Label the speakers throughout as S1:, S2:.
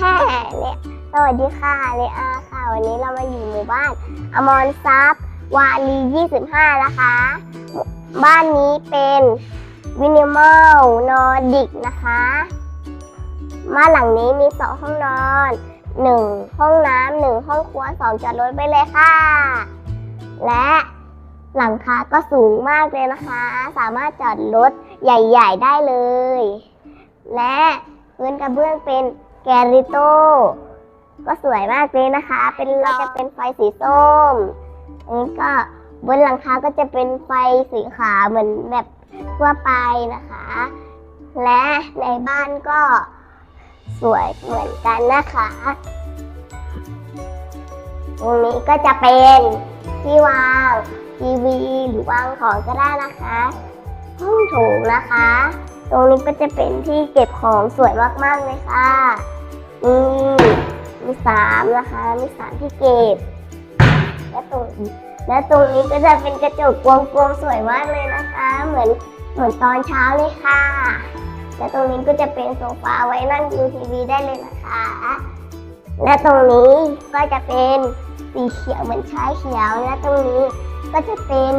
S1: แห่เนี่ยสวัสดีค่ะเลอาค่ะ วันนี้เรามาอยู่หมู่บ้าน อมรทรัพย์วาลี25 นะคะ บ้านนี้เป็นวินิมอลนอร์ดิกนะคะ บ้านหลังนี้มีสองห้องนอนหนึ่งห้องน้ำหนึ่งห้องครัวสองจอดรถไปเลยค่ะ และหลังคาก็สูงมากเลยนะคะ สามารถจอดรถใหญ่ ๆ ได้เลย และพื้นกระเบื้องเป็น แกริโตก็สวยมากเลยนะคะ เป็นเราจะเป็นไฟสีส้มอันนี้ก็บนหลังคาก็จะเป็นไฟสีขาวเหมือนแบบทั่วไปนะคะ และในบ้านก็สวยเหมือนกันนะคะตรงนี้ก็จะเป็นที่วางทีวีหรือวางของก็ได้นะคะห้องโถงนะคะ ตรงนี้ก็จะเป็นที่เก็บของสวยมากๆเลยค่ะนี่มีสามนะคะ มีสามที่เก็บ และตรงและตรงนี้ก็จะเป็นกระจกกวงๆสวยมากเลยนะคะ เหมือนเหมือนตอนเช้าเลยค่ะ และตรงนี้ก็จะเป็นโซฟาไว้นั่งดูทีวีได้เลยนะคะ และตรงนี้ก็จะเป็นสีเขียวเหมือนชายเขียว และตรงนี้ก็จะเป็น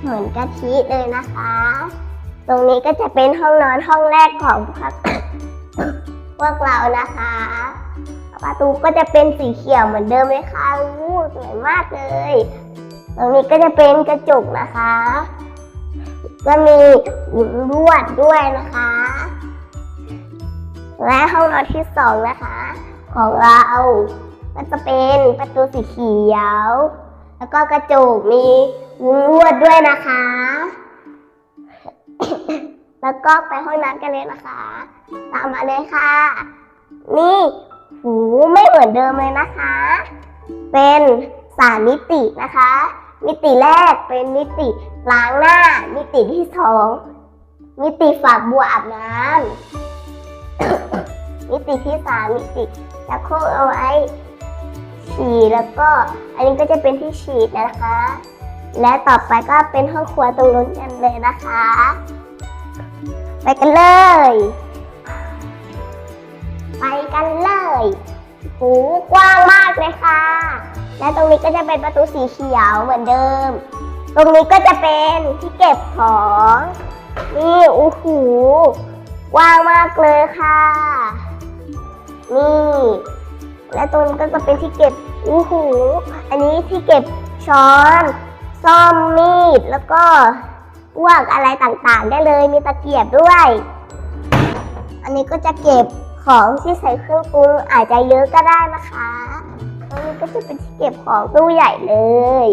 S1: เหมือนกะทิเลยนะคะ ตรงนี้ก็จะเป็นห้องนอนห้องแรกของพวกพวกเรานะคะ ประตูก็จะเป็นสีเขียวเหมือนเดิมเลยค่ะอู้สวยมากเลย ตรงนี้ก็จะเป็นกระจกนะคะ ก็มีหมุนลวดด้วยนะคะ และห้องนอนที่สองนะคะ ของเราก็จะเป็นประตูสีเขียว แล้วก็กระจกมีมุ้งลวดด้วยนะคะ แล้วก็ไปห้องน้ำกันเลยนะคะ ตามมาเลยค่ะ นี่หูไม่เหมือนเดิมเลยนะคะ เป็นสามมิตินะคะ มิติแรกเป็นมิติล้างหน้า มิติที่สองมิติฝักบัวอาบน้ำมิติที่สามมิติจะโคกเอาไว้ฉี่แล้วก็อันนี้ก็จะเป็นที่ฉีดนะคะ และต่อไปก็เป็นห้องครัวตรงนู้นกันเลยนะคะ ไปกันเลย ไปกันเลยหูกว้างมากเลยค่ะ และตรงนี้ก็จะเป็นประตูสีเขียวเหมือนเดิม ตรงนี้ก็จะเป็นที่เก็บของ นี่โอ้โหกว้างมากเลยค่ะ นี่ และตรงนี้ก็จะเป็นที่เก็บโอู้หูอันนี้ที่เก็บช้อน ซ่อมมีดแล้วก็ พวกอะไรต่างๆ ได้เลยมีตะเกียบด้วย อันนี้ก็จะเก็บของที่ใส่เครื่องปรุงอาจจะเยอะก็ได้นะคะตรงนี้ก็จะเป็นที่เก็บของตู้ใหญ่เลย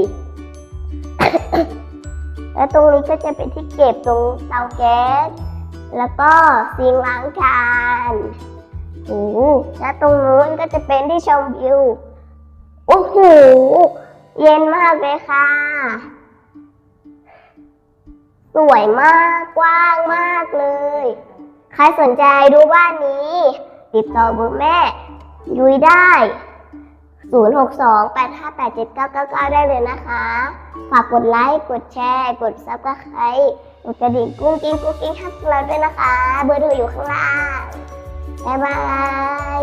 S1: และตรงนี้ก็จะเป็นที่เก็บตรงเตาแก๊ส แล้วก็ซิงล้างจานโอ้และตรงนู้นก็จะเป็นที่ชมวิว โอ้โห เย็นมากเลยค่ะ วยมากกว้างมากเลย ใครสนใจดูบ้านนี้ ติดต่อเบอร์แม่ ยุ้ยได้ 0628587999 ได้เลยนะคะ ฝากกดไลค์กดแชร์ กดซับสไครต์กดกระดิ่งกุ้งกิ้งกุ้งกิ้งให้พวกเราด้วยนะคะ เบอร์โทรอยู่ข้างล่าง บ๊ายบาย